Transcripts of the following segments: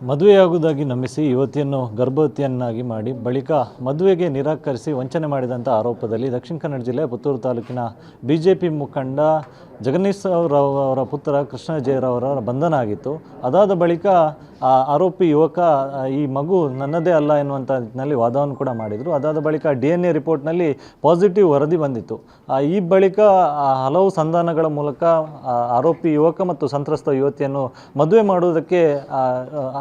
ಮದುವೆಯಾಗುವುದಾಗಿ ನಂಬಿಸಿ ಯುವತಿಯನ್ನು ಗರ್ಭವತಿಯನ್ನಾಗಿ ಮಾಡಿ ಬಳಿಕ ಮದುವೆಗೆ ನಿರಾಕರಿಸಿ ವಂಚನೆ ಮಾಡಿದಂಥ ಆರೋಪದಲ್ಲಿ ದಕ್ಷಿಣ ಕನ್ನಡ ಜಿಲ್ಲೆ ಪುತ್ತೂರು ತಾಲೂಕಿನ ಬಿ ಜೆ ಪಿ ಮುಖಂಡ ಜಗದೀಶ್ ರಾವ್ ಅವರ ಪುತ್ರ ಕೃಷ್ಣ ಜಯರಾವ್ ಬಂಧನ ಆಗಿತ್ತು. ಅದಾದ ಬಳಿಕ ಆ ಆರೋಪಿ ಯುವಕ ಈ ಮಗು ನನ್ನದೇ ಅಲ್ಲ ಎನ್ನುವಂಥ ನಿಟ್ಟಿನಲ್ಲಿ ವಾದವನ್ನು ಕೂಡ ಮಾಡಿದರು. ಅದಾದ ಬಳಿಕ ಡಿ ಎನ್ ಎ ರಿಪೋರ್ಟ್ನಲ್ಲಿ ಪಾಸಿಟಿವ್ ವರದಿ ಬಂದಿತ್ತು. ಈ ಬಳಿಕ ಹಲವು ಸಂಧಾನಗಳ ಮೂಲಕ ಆರೋಪಿ ಯುವಕ ಮತ್ತು ಸಂತ್ರಸ್ತ ಯುವತಿಯನ್ನು ಮದುವೆ ಮಾಡುವುದಕ್ಕೆ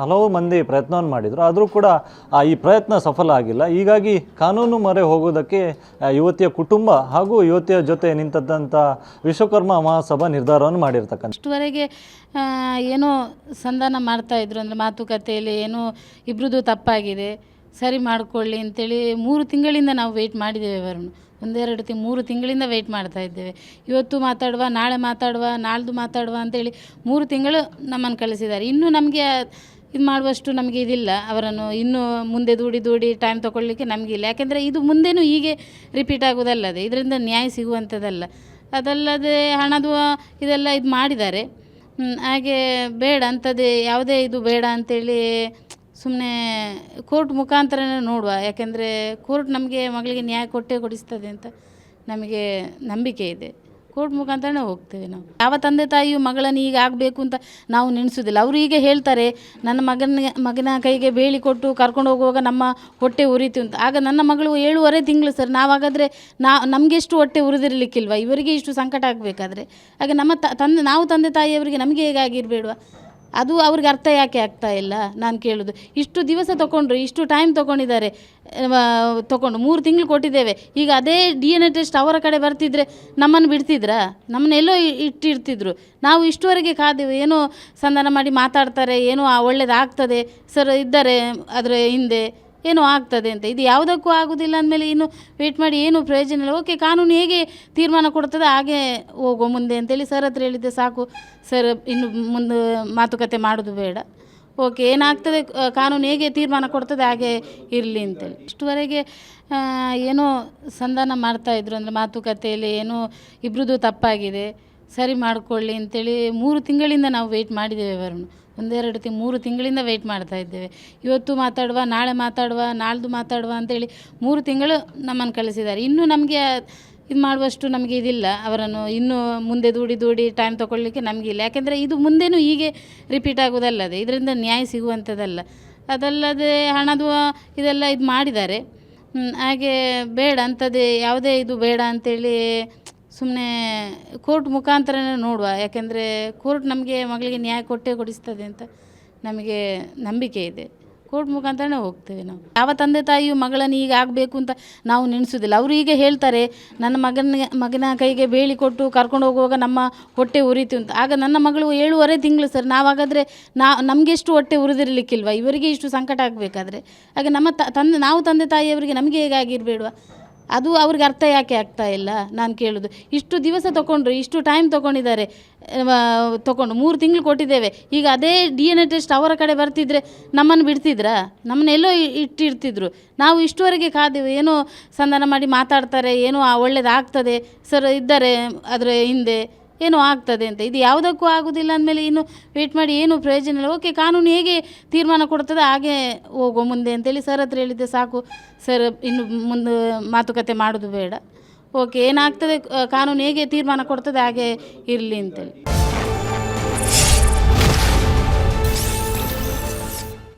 ಹಲವು ಮಂದಿ ಪ್ರಯತ್ನವನ್ನು ಮಾಡಿದರು. ಆದರೂ ಕೂಡ ಈ ಪ್ರಯತ್ನ ಸಫಲ ಆಗಿಲ್ಲ. ಹೀಗಾಗಿ ಕಾನೂನು ಮೊರೆ ಹೋಗುವುದಕ್ಕೆ ಯುವತಿಯ ಕುಟುಂಬ ಹಾಗೂ ಯುವತಿಯ ಜೊತೆ ನಿಂತದ್ದಂಥ ವಿಶ್ವಕರ್ಮ ಮಹಾಸಭಾ ನಿರ್ಧಾರವನ್ನು ಮಾಡಿರ್ತಕ್ಕಂಥ ಇಷ್ಟುವರೆಗೆ ಏನೋ ಸಂಧಾನ ಮಾಡ್ತಾಯಿದ್ರು ಅಂದರೆ ಮಾತುಕತೆಯಲ್ಲಿ ಏನೋ ಇಬ್ರದ್ದು ತಪ್ಪಾಗಿದೆ, ಸರಿ ಮಾಡಿಕೊಳ್ಳಿ ಅಂತೇಳಿ ಮೂರು ತಿಂಗಳಿಂದ ನಾವು ವೆಯ್ಟ್ ಮಾಡಿದ್ದೇವೆ ವರುಣ್. ಒಂದೆರಡು ತಿಂಗ್ ಮೂರು ತಿಂಗಳಿಂದ ವೆಯ್ಟ್ ಮಾಡ್ತಾ ಇದ್ದೇವೆ. ಇವತ್ತು ಮಾತಾಡುವ, ನಾಳೆ ಮಾತಾಡುವ, ನಾಳ್ದು ಮಾತಾಡುವ ಅಂತೇಳಿ ಮೂರು ತಿಂಗಳು ನಮ್ಮನ್ನು ಕಳಿಸಿದ್ದಾರೆ. ಇನ್ನೂ ನಮಗೆ ಇದು ಮಾಡುವಷ್ಟು ನಮಗೆ ಇದಿಲ್ಲ. ಅವರನ್ನು ಇನ್ನೂ ಮುಂದೆ ದೂಡಿ ದೂಡಿ ಟೈಮ್ ತೊಗೊಳ್ಳಿಕ್ಕೆ ನಮಗಿಲ್ಲ ಯಾಕೆಂದರೆ ಇದು ಮುಂದೆನೂ ಹೀಗೆ ರಿಪೀಟ್ ಆಗೋದಲ್ಲದೆ. ಇದರಿಂದ ನ್ಯಾಯ ಸಿಗುವಂಥದ್ದಲ್ಲ. ಅದಲ್ಲದೆ ಹಣದ ಇದೆಲ್ಲ ಇದು ಮಾಡಿದ್ದಾರೆ. ಹಾಗೆ ಬೇಡ ಅಂಥದ್ದೇ ಯಾವುದೇ ಇದು ಬೇಡ ಅಂತೇಳಿ ಸುಮ್ಮನೆ ಕೋರ್ಟ್ ಮುಖಾಂತರನೇ ನೋಡುವ. ಯಾಕೆಂದರೆ ಕೋರ್ಟ್ ನಮಗೆ ಮಗಳಿಗೆ ನ್ಯಾಯ ಕೊಟ್ಟೇ ಕೊಡಿಸ್ತದೆ ಅಂತ ನಮಗೆ ನಂಬಿಕೆ ಇದೆ. ಕೋರ್ಟ್ ಮುಖಾಂತರನೇ ಹೋಗ್ತೇವೆ ನಾವು. ಯಾವ ತಂದೆ ತಾಯಿಯು ಮಗಳನ್ನು ಈಗ ಆಗಬೇಕು ಅಂತ ನಾವು ನೆನೆಸೋದಿಲ್ಲ ಅವರು ಈಗ ಹೇಳ್ತಾರೆ, ನನ್ನ ಮಗನ ಮಗನ ಕೈಗೆ ಬೇಳಿ ಕೊಟ್ಟು ಕರ್ಕೊಂಡು ಹೋಗುವಾಗ ನಮ್ಮ ಹೊಟ್ಟೆ ಉರಿತು ಅಂತ. ಆಗ ನನ್ನ ಮಗಳು ಏಳುವರೆ ತಿಂಗಳು ಸರ್, ನಾವಾಗಾದರೆ ನಾ ನಮಗೆಷ್ಟು ಹೊಟ್ಟೆ ಉರಿದಿರಲಿಕ್ಕಿಲ್ವ? ಇವರಿಗೆ ಇಷ್ಟು ಸಂಕಟ ಆಗಬೇಕಾದ್ರೆ. ಹಾಗೆ ನಮ್ಮ ತಂದೆ, ನಾವು ತಂದೆ ತಾಯಿಯವರಿಗೆ ನಮಗೆ ಹೇಗಾಗಿರಬೇಡವಾ? ಅದು ಅವ್ರಿಗೆ ಅರ್ಥ ಯಾಕೆ ಆಗ್ತಾ ಇಲ್ಲ? ನಾನು ಕೇಳೋದು. ಇಷ್ಟು ದಿವಸ ತೊಗೊಂಡ್ರು ಇಷ್ಟು ಟೈಮ್ ತೊಗೊಂಡಿದ್ದಾರೆ ತೊಗೊಂಡು ಮೂರು ತಿಂಗಳು ಕೊಟ್ಟಿದ್ದೇವೆ. ಈಗ ಅದೇ ಡಿ ಎನ್ ಎ ಟೆಸ್ಟ್ ಅವರ ಕಡೆ ಬರ್ತಿದ್ರೆ ನಮ್ಮನ್ನು ಬಿಡ್ತಿದ್ರಾ? ನಮ್ಮನ್ನೆಲ್ಲೋ ಇಟ್ಟಿರ್ತಿದ್ರು. ನಾವು ಇಷ್ಟುವರೆಗೆ ಕಾದೆವು, ಏನೋ ಸಂಧಾನ ಮಾಡಿ ಮಾತಾಡ್ತಾರೆ, ಏನೋ ಒಳ್ಳೇದಾಗ್ತದೆ. ಸರ್ ಇದ್ದಾರೆ ಅದರ ಹಿಂದೆ ಏನೋ ಆಗ್ತದೆ ಅಂತ. ಇದು ಯಾವುದಕ್ಕೂ ಆಗೋದಿಲ್ಲ ಅಂದಮೇಲೆ ಇನ್ನು ವೇಟ್ ಮಾಡಿ ಏನು ಪ್ರಯೋಜನ ಇಲ್ಲ. ಓಕೆ ಕಾನೂನು ಹೇಗೆ ತೀರ್ಮಾನ ಕೊಡ್ತದೆ ಹಾಗೆ ಹೋಗೋ ಮುಂದೆ ಅಂತೇಳಿ ಸರ್ ಹತ್ರ ಹೇಳಿದ್ದೆ. ಸಾಕು ಸರ್ ಇನ್ನು ಮುಂದೆ ಮಾತುಕತೆ ಮಾಡೋದು ಬೇಡ. ಓಕೆ ಏನಾಗ್ತದೆ ಕಾನೂನು ಹೇಗೆ ತೀರ್ಮಾನ ಕೊಡ್ತದೆ ಹಾಗೆ ಇರಲಿ ಅಂತೇಳಿ. ಇಷ್ಟುವರೆಗೆ ಏನೋ ಸಂಧಾನ ಮಾಡ್ತಾಯಿದ್ರು ಅಂದರೆ ಮಾತುಕತೆಯಲ್ಲಿ ಏನೋ ಇಬ್ರದ್ದು ತಪ್ಪಾಗಿದೆ, ಸರಿ ಮಾಡಿಕೊಳ್ಳಿ ಅಂತೇಳಿ ಮೂರು ತಿಂಗಳಿಂದ ನಾವು ವೆಯ್ಟ್ ಮಾಡಿದ್ದೇವೆ ವರುಣ್. ಒಂದೆರಡು ತಿಂಗ್ ಮೂರು ತಿಂಗಳಿಂದ ವೆಯ್ಟ್ ಮಾಡ್ತಾ ಇದ್ದೇವೆ. ಇವತ್ತು ಮಾತಾಡುವ, ನಾಳೆ ಮಾತಾಡುವ, ನಾಳ್ದು ಮಾತಾಡುವ ಅಂತೇಳಿ ಮೂರು ತಿಂಗಳು ನಮ್ಮನ್ನು ಕಳಿಸಿದ್ದಾರೆ. ಇನ್ನೂ ನಮಗೆ ಇದು ಮಾಡುವಷ್ಟು ನಮಗೆ ಇದಿಲ್ಲ. ಅವರನ್ನು ಇನ್ನೂ ಮುಂದೆ ದೂಡಿ ದೂಡಿ ಟೈಮ್ ತೊಗೊಳ್ಳಿಕ್ಕೆ ನಮಗಿಲ್ಲ ಯಾಕೆಂದರೆ ಇದು ಮುಂದೆನೂ ಹೀಗೆ ರಿಪೀಟ್ ಆಗೋದಲ್ಲದೆ ಇದರಿಂದ ನ್ಯಾಯ ಸಿಗುವಂಥದ್ದಲ್ಲ. ಅದಲ್ಲದೆ ಹಣದ ಇದೆಲ್ಲ ಇದು ಮಾಡಿದ್ದಾರೆ. ಹಾಗೆ ಬೇಡ, ಅಂಥದ್ದೇ ಯಾವುದೇ ಇದು ಬೇಡ ಅಂತೇಳಿ ಸುಮ್ಮನೆ ಕೋರ್ಟ್ ಮುಖಾಂತರನೇ ನೋಡುವ, ಯಾಕೆಂದರೆ ಕೋರ್ಟ್ ನಮಗೆ ಮಗಳಿಗೆ ನ್ಯಾಯ ಕೊಟ್ಟೇ ಕೊಡಿಸ್ತದೆ ಅಂತ ನಮಗೆ ನಂಬಿಕೆ ಇದೆ. ಕೋರ್ಟ್ ಮುಖಾಂತರನೇ ಹೋಗ್ತೇವೆ ನಾವು. ಯಾವ ತಂದೆ ತಾಯಿಯು ಮಗಳನ್ನು ಈಗ ಆಗಬೇಕು ಅಂತ ನಾವು ನೆನೆಸೋದಿಲ್ಲ. ಅವರು ಈಗ ಹೇಳ್ತಾರೆ, ನನ್ನ ಮಗನ ಮಗನ ಕೈಗೆ ಬೇಳಿ ಕೊಟ್ಟು ಕರ್ಕೊಂಡು ಹೋಗುವಾಗ ನಮ್ಮ ಹೊಟ್ಟೆ ಉರಿತು ಅಂತ. ಆಗ ನನ್ನ ಮಗಳು ಏಳುವರೆ ತಿಂಗಳು ಸರ್, ನಾವಾಗಾದರೆ ನಾ ನಮಗೆಷ್ಟು ಹೊಟ್ಟೆ ಉರಿದಿರಲಿಕ್ಕಿಲ್ವ? ಇವರಿಗೆ ಇಷ್ಟು ಸಂಕಟ ಆಗಬೇಕಾದ್ರೆ. ಹಾಗೆ ನಮ್ಮ ತಂದೆ, ನಾವು ತಂದೆ ತಾಯಿಯವರಿಗೆ ನಮಗೆ ಹೇಗಾಗಿರಬೇಡವಾ? ಅದು ಅವ್ರಿಗೆ ಅರ್ಥ ಯಾಕೆ ಆಗ್ತಾ ಇಲ್ಲ? ನಾನು ಕೇಳೋದು. ಇಷ್ಟು ದಿವಸ ತೊಗೊಂಡ್ರು ಇಷ್ಟು ಟೈಮ್ ತೊಗೊಂಡಿದ್ದಾರೆ ತೊಗೊಂಡು ಮೂರು ತಿಂಗಳು ಕೊಟ್ಟಿದ್ದೇವೆ. ಈಗ ಅದೇ ಡಿ ಎನ್ ಎ ಟೆಸ್ಟ್ ಅವರ ಕಡೆ ಬರ್ತಿದ್ರೆ ನಮ್ಮನ್ನು ಬಿಡ್ತಿದ್ರಾ? ನಮ್ಮನ್ನೆಲ್ಲೋ ಇಟ್ಟಿರ್ತಿದ್ರು. ನಾವು ಇಷ್ಟುವರೆಗೆ ಕಾದೆವು, ಏನೋ ಸಂಧಾನ ಮಾಡಿ ಮಾತಾಡ್ತಾರೆ, ಏನೋ ಒಳ್ಳೇದಾಗ್ತದೆ, ಸರ್ ಇದ್ದಾರೆ ಅದರ ಹಿಂದೆ. ಏನೋ ಆಗ್ತದೆ ಅಂತ. ಇದು ಯಾವುದಕ್ಕೂ ಆಗೋದಿಲ್ಲ ಅಂದಮೇಲೆ ಇನ್ನು ವೇಟ್ ಮಾಡಿ ಏನು ಪ್ರಯೋಜನ ಇಲ್ಲ. ಓಕೆ ಕಾನೂನು ಹೇಗೆ ತೀರ್ಮಾನ ಕೊಡ್ತದೆ ಹಾಗೆ ಹೋಗೋ ಮುಂದೆ ಅಂತೇಳಿ ಸರ್ ಹತ್ರ ಹೇಳಿದ್ದೆ ಸಾಕು. ಸರ್ ಇನ್ನು ಮುಂದೆ ಮಾತುಕತೆ ಮಾಡೋದು ಬೇಡ. ಓಕೆ ಏನಾಗ್ತದೆ ಕಾನೂನು ಹೇಗೆ ತೀರ್ಮಾನ ಕೊಡ್ತದೆ ಹಾಗೆ ಇರಲಿ ಅಂತೇಳಿ.